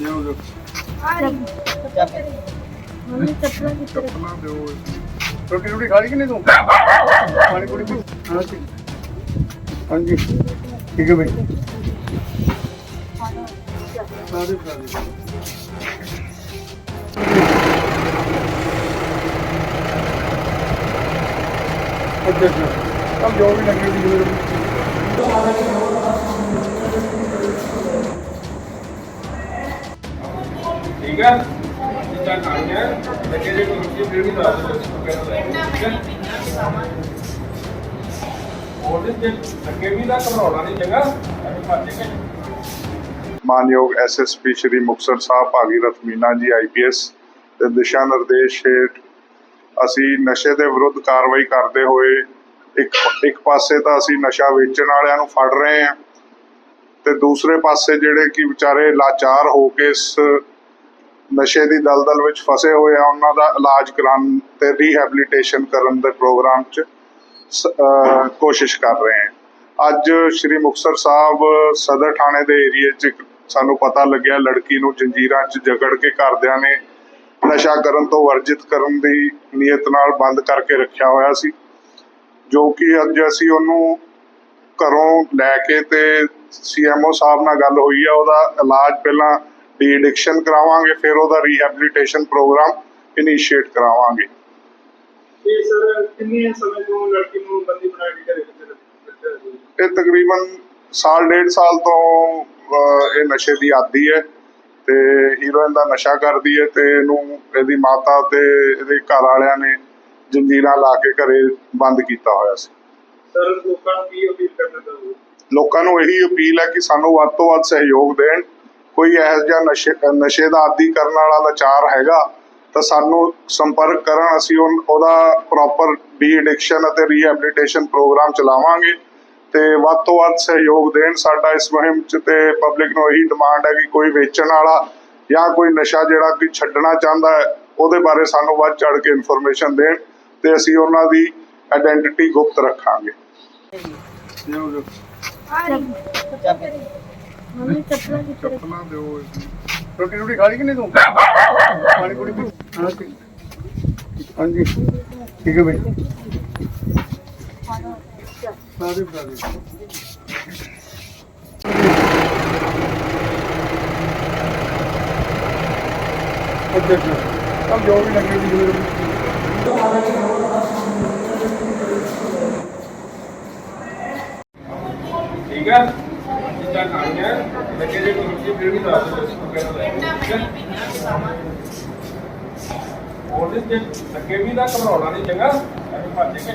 ਦਿਓ ਮੰਮੀ ਚੱਪਲਾਂ ਕਿੱਥੇ ਰੱਖੀ? ਚੱਪਲਾਂ ਦਿਓ ਰੋਟੀ ਰੋਟੀ ਖਾ ਲਈ ਕਿ ਨਹੀਂ ਤੂੰ? ਪਾਣੀ ਪੂਰੀ ਪੀ ਹਾਂ, ਠੀਕ। ਹਾਂਜੀ। ਠੀਕ ਹੈ ਬਈ। ਸਾਰੇ ਸਾਰੇ ਅੱਛਾ ਅੱਛਾ। ਚੱਲ ਜੋ ਵੀ ਲੱਗੇ ਵੀ ਜ਼ਰੂਰ ਠੀਕ ਹੈ? ਜਿੱਦਾਂ ਖਾਣੀ ਹੈ ਲੱਗੇ ਜੇ ਕੋਈ ਰੁਚੀ ਫਿਰ ਵੀ ਦੱਸ ਦਿਓ ਠੀਕ ਹੈ? ਉਹਦੇ ਜੇ ਅੱਗੇ ਵੀ ਦਾ ਘਬਰਾਉਣਾ ਨਹੀਂ ਚੰਗਾ। ਐਵੇਂ ਭੱਜ ਕੇ। ਮਾਨਯੋਗ ਐਸਐਸਪੀ ਸ਼੍ਰੀ ਮੁਕਤਸਰ ਸਾਹਿਬ ਭਾਗੀਰਥ ਮੀਨਾ ਜੀ ਆਈਪੀਐਸ ਦੇ ਦਿਸ਼ਾ ਨਿਰਦੇਸ਼ ਹੇਠ ਅਸੀਂ ਨਸ਼ੇ ਦੇ ਵਿਰੁੱਧ ਕਾਰਵਾਈ ਕਰਦੇ ਹੋਏ ਇੱਕ ਇੱਕ ਪਾਸੇ ਤਾਂ ਅਸੀਂ ਨਸ਼ਾ ਵੇਚਣ ਵਾਲਿਆਂ ਨੂੰ ਫੜ ਰਹੇ ਹਾਂ ਤੇ ਦੂਸਰੇ ਪਾਸੇ ਜਿਹੜੇ ਕਿ ਵਿਚਾਰੇ ਲਾਚਾਰ ਹੋ ਕੇ ਇਸ ਨਸ਼ੇ ਦੀ ਦਲਦਲ ਵਿੱਚ ਫਸੇ ਹੋਏ ਆ, ਉਹਨਾਂ ਦਾ ਇਲਾਜ ਕਰਾਉਣ ਤੇ ਰੀਹੈਬਿਲਿਟੇਸ਼ਨ ਕਰਨ ਦੇ ਪ੍ਰੋਗਰਾਮ 'ਚ ਕੋਸ਼ਿਸ਼ ਕਰ ਰਹੇ ਹਾਂ ਅੱਜ ਸ਼੍ਰੀ ਮੁਕਤਸਰ ਸਾਹਿਬ ਸਦਰ ਥਾਣੇ ਦੇ ਏਰੀਏ 'ਚ ਸਾਨੂੰ ਪਤਾ ਲੱਗਿਆ, ਲੜਕੀ ਨੂੰ ਜੰਜੀਰਾਂ 'ਚ ਜਕੜ ਕੇ ਘਰਦਿਆਂ ਨੇ ਨਸ਼ਾ ਕਰਨ ਤੋਂ ਵਰਜਿਤ ਕਰਨ ਦੀ ਨੀਅਤ ਨਾਲ ਬੰਦ ਕਰਕੇ ਰੱਖਿਆ ਹੋਇਆ ਸੀ, ਜੋ ਕਿ ਅੱਜ ਅਸੀਂ ਉਹਨੂੰ ਘਰੋਂ ਲੈ ਕੇ ਤੇ ਸੀਐਮਓ ਸਾਹਿਬ ਨਾਲ ਗੱਲ ਹੋਈ ਆ, ਉਹਦਾ ਇਲਾਜ ਪਹਿਲਾਂ ਡੀ ਐਡਿਕਸ਼ਨ ਕਰਾਵਾਂਗੇ ਫਿਰ ਉਹਦਾ ਰੀਹੈਬਿਲਿਟੇਸ਼ਨ ਪ੍ਰੋਗਰਾਮ ਇਨੀਸ਼ੀਏਟ ਕਰਾਵਾਂਗੇ। ਇਹ ਸਰ ਕਿੰਨੇ ਸਮੇਂ ਤੋਂ ਲੜਕੀ ਨੂੰ ਬੰਦੀ ਬਣਾ ਕੇ ਘਰੇ ਵਿੱਚ? ਇਹ ਤਕਰੀਬਨ ਸਾਲ ਡੇਢ ਸਾਲ ਤੋਂ ਇਹ ਨਸ਼ੇ ਦੀ ਆਦੀ ਹੈ ਤੇ ਹੀਰੋਇਨ ਦਾ ਨਸ਼ਾ ਕਰਦੀ ਹੈ ਤੇ ਇਹਨੂੰ ਇਹਦੀ ਮਾਤਾ ਤੇ ਇਹਦੇ ਘਰ ਵਾਲਿਆਂ ਨੇ ਜੰਜੀਰਾਂ ਲਾ ਕੇ ਘਰੇ ਬੰਦ ਕੀਤਾ ਹੋਇਆ ਸੀ। ਸਰ ਲੋਕਾਂ ਨੂੰ ਕੀ ਅਪੀਲ ਕਰਨਾ ਲੋਕਾਂ ਨੂੰ ਇਹੀ ਅਪੀਲ ਹੈ ਕਿ ਸਾਨੂੰ ਵੱਧ ਤੋਂ ਵੱਧ ਸਹਿਯੋਗ ਦੇਣ। ਕੋਈ ਇਹੋ ਜਿਹਾ ਨਸ਼ੇ ਨਸ਼ੇ ਦਾ ਆਦੀ ਕਰਨ ਵਾਲਾ ਲਾਚਾਰ ਹੈਗਾ, ਤਾਂ ਸਾਨੂੰ ਸੰਪਰਕ ਕਰਨ ਅਸੀਂ ਉਹਦਾ ਪ੍ਰੋਪਰ ਡੀ ਐਡਿਕਸ਼ਨ ਅਤੇ ਰੀਹੈਬਿਲਿਟੇਸ਼ਨ ਪ੍ਰੋਗਰਾਮ ਚਲਾਵਾਂਗੇ ਤੇ ਵੱਧ ਤੋਂ ਵੱਧ ਸਹਿਯੋਗ ਦੇਣ। ਸਾਡਾ ਇਸ ਮੁਹਿੰਮ 'ਚ ਤੇ ਪਬਲਿਕ ਨੂੰ ਇਹੀ ਡਿਮਾਂਡ ਹੈ ਕਿ ਕੋਈ ਵੇਚਣ ਵਾਲਾ ਜਾਂ ਕੋਈ ਨਸ਼ਾ ਜਿਹੜਾ ਕਿ ਛੱਡਣਾ ਚਾਹੁੰਦਾ ਹੈ, ਉਹਦੇ ਬਾਰੇ ਸਾਨੂੰ ਵੱਧ ਚੜ ਕੇ ਇਨਫੋਰਮੇਸ਼ਨ ਦੇਣ ਤੇ ਅਸੀਂ ਉਹਨਾਂ ਦੀ ਆਇਡੈਂਟੀਟੀ ਗੁਪਤ ਰੱਖਾਂਗੇ। ਮੰਮੀ ਚੱਪਲਾਂ ਕਿੱਥੇ? ਚੱਪਲਾਂ ਦਿਓ ਰੋਟੀ ਰੋਟੀ ਖਾ ਲਈ ਕਿ ਨਹੀਂ ਤੂੰ? ਪਾਣੀ ਪੂਰੀ ਪੀ। ਹਾਂ ਠੀਕ। ਹਾਂਜੀ। ਠੀਕ ਹੈ ਬਈ। ਸਾਰੇ ਸਾਰੇ ਅੱਛਾ ਅੱਛਾ। ਚੱਲ ਜੋ ਵੀ ਲੱਗੇ ਜ਼ਰੂਰ ਠੀਕ ਹੈ। ਜਿੱਦਾਂ ਖਾਣੀ ਹੈ ਲੱਗੇ ਜੇ ਕੋਈ ਰੁਚੀ ਫਿਰ ਵੀ ਦੱਸ ਦਿਓ ਠੀਕ ਹੈ ਉਹਦੇ ਜੇ ਅੱਗੇ ਵੀ ਦਾ ਘਬਰਾਉਣਾ ਨਹੀਂ ਚੰਗਾ। ਐਵੇਂ ਭੱਜ ਕੇ।